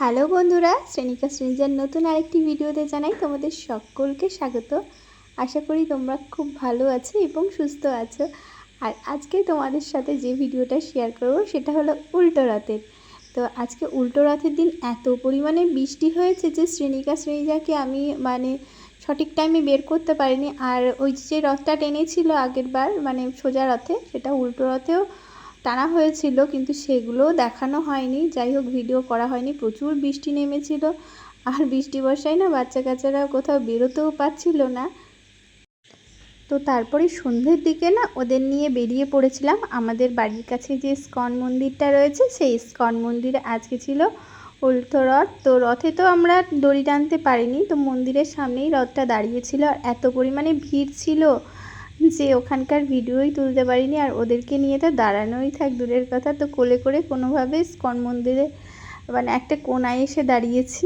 Hello বন্ধুরা, শ্রেণিকা শ্রেণীজার নতুন আরেকটি ভিডিওতে জানাই তোমাদের সকলকে স্বাগত। আশা করি তোমরা খুব ভালো আছো এবং সুস্থ আছো। আর আজকে তোমাদের সাথে যে ভিডিওটা শেয়ার করব সেটা হলো উল্টো রথের। তো আজকে উল্টো রথের দিন এত পরিমাণে বৃষ্টি হয়েছে যে শ্রেণিকা শ্রেণীজাকে আমি মানে সঠিক টাইমে বের করতে পারিনি। আর ওই যে রথটা টেনেছিল আগের বার মানে সোজা রথে, সেটা উল্টো রথেও টানা হয়েছিল, কিন্তু সেগুলো দেখানো হয়নি। যাই হোক, ভিডিও করা হয়নি। প্রচুর বৃষ্টি নেমেছিল। আর বৃষ্টি বর্ষায় না বাচ্চা কাচ্চারা কোথাও বেরোতেও পারছিল না। তো তারপরে সন্ধ্যের দিকে না ওদের নিয়ে বেরিয়ে পড়েছিলাম। আমাদের বাড়ির কাছে যে স্কন মন্দিরটা রয়েছে, সেই স্কন মন্দিরে আজকে ছিল উল্টো রথ। তো রথে তো আমরা দড়ি টানতে পারিনি। তো মন্দিরের সামনেই রথটা দাঁড়িয়েছিল আর এত পরিমাণে ভিড় ছিল। যে ওখানকার ভিডিওই তুলতে পারিনি আর ওদেরকে নিয়ে তো দাঁড়ানোই থাক, দূরের কথা। তো কোলে করে কোনোভাবে স্কন মন্দিরে মানে একটা কোনায় এসে দাঁড়িয়েছি।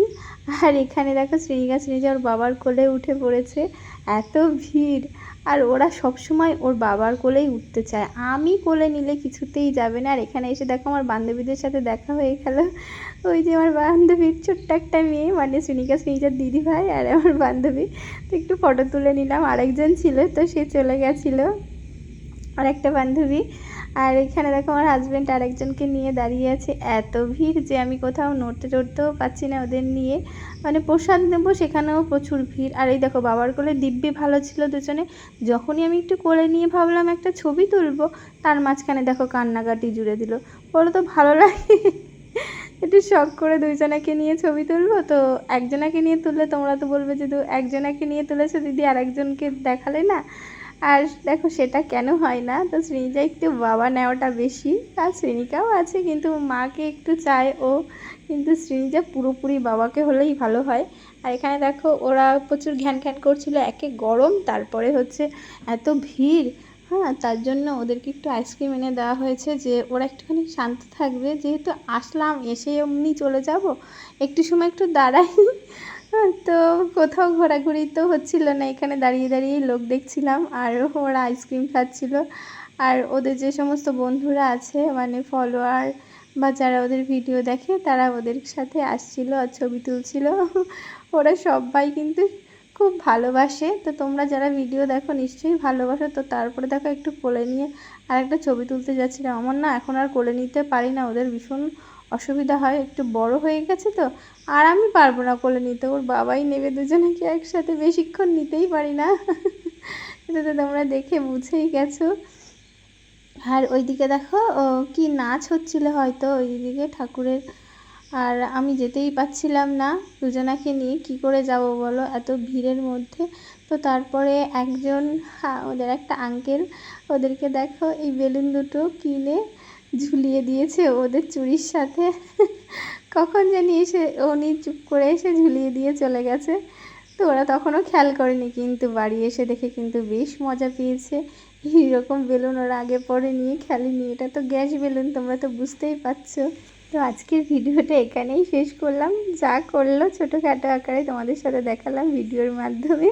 আর এখানে দেখো শ্রীনিকা শ্রীনিকা ওর বাবার কোলে উঠে পড়েছে। এত ভিড়! আর ওরা সব সময় ওর বাবার কোলেই উঠতে চায়। আমি কোলে নিলে কিছুতেই যাবে না। আর এখানে এসে দেখো আমার বান্ধবীদের সাথে দেখা হয়ে গেল। ওই যে আমার বান্ধবীর ছোট্ট একটা মেয়ে মানে সুনিকা সুনিকার দিদি ভাই আর আমার বান্ধবী। তো একটু ফটো তুলে নিলাম। আরেকজন ছিল, তো সে চলে গেছিল। আর একটা বান্ধবী। আর এখানে দেখো আমার হাজব্যান্ড আরেকজনকে নিয়ে দাঁড়িয়ে আছে। এত ভিড় যে আমি কোথাও নড়তে চড়তেও পাচ্ছি না ওদের নিয়ে। মানে প্রসাদ নেব সেখানেও প্রচুর ভিড়। আর এই দেখো বাবার কোলে দিব্যি ভালো ছিল দুজনে। যখনই আমি একটু কোলে নিয়ে ভাবলাম একটা ছবি তুলবো, তার মাঝখানে দেখো কান্নাকাটি জুড়ে দিল। বলো তো ভালো লাগে? একটু শখ করে দুইজনাকে নিয়ে ছবি তুলবো? তো একজনাকে নিয়ে তুললে তোমরা তো বলবে যে একজনাকে নিয়ে তুলেছো, দিদি আরেকজনকে দেখালে না? আর দেখো সেটা কেন হয় না? তো শ্রেণীজা একটু বাবা নেওয়াটা বেশি, আর শ্রেণিকাও আছে, কিন্তু মাকে একটু চায় ও। কিন্তু শ্রেণীজা পুরোপুরি বাবাকে হলেই ভালো হয়। আর এখানে দেখো, ওরা প্রচুর ঘ্যান ঘ্যান করছিল, একে গরম, তারপরে হচ্ছে এত ভিড়। হ্যাঁ তার জন্য ওদেরকে একটু আইসক্রিম এনে দেওয়া হয়েছে যে, ওরা একটুখানি শান্ত থাকবে। যেহেতু আসলাম, এসে এমনি চলে যাব। একটু সময় একটু দাঁড়াই। তো কোথাও ঘোরাঘুরি তো হচ্ছিল না, এখানে দাঁড়িয়ে দাঁড়িয়ে লোক দেখছিলাম আর ওরা আইসক্রিম খাচ্ছিল। আর ওদের যে সমস্ত বন্ধুরা আছে মানে ফলোয়ার বা যারা ওদের ভিডিও দেখে, তারা ওদের সাথে আসছিল আর ছবি তুলছিল। ওরা সবাই কিন্তু খুব ভালোবাসে। তো তোমরা যারা ভিডিও দেখো, নিশ্চয়ই ভালোবাসো। তো তারপরে দেখো একটু কোলে নিয়ে আর একটা ছবি তুলতে যাচ্ছিলাম। আমার না এখন আর কোলে নিতে পারি না, ওদের ভীষণ অসুবিধা হয়, একটু বড় হয়ে গেছে তো, আর আমি পারব না কোলে নিতে। ওর বাবাই নেবে দুজনে কি একসাথে, বেশিক্ষণ নিতেই পারি না। এটা তো তোমরা দেখে বুঝেই গেছো। আর ওইদিকে দেখো, ও কি নাচ হচ্ছিল হয়তো ওইদিকে ঠাকুরের। আর আমি যেতেই পাচ্ছিলাম না, দুজনাকে নিয়ে কি করে যাব বলো, এত ভিড়ের মধ্যে। তো তারপরে একজন ওদের একটা আঙ্কেল ওদেরকে দেখো, এই বেলুন দুটো কিনে ঝুলিয়ে দিয়েছে ওদের চুরির সাথে। কখন জানি এসে উনি চুপ করে এসে ঝুলিয়ে দিয়ে চলে গেছে। তো ওরা তখনও খেয়াল করেনি কিন্তু বাড়ি এসে দেখে কিন্তু বেশ মজা পেয়েছে। এইরকম বেলুন ওরা আগে পরে নিয়ে খেলেনি, এটা তো গ্যাস বেলুন, তোমরা তো বুঝতেই পারছ। তো আজকের ভিডিওটা এখানেই শেষ করলাম। যা করল ছোটোখাটো আকারে তোমাদের সাথে দেখালাম ভিডিওর মাধ্যমে।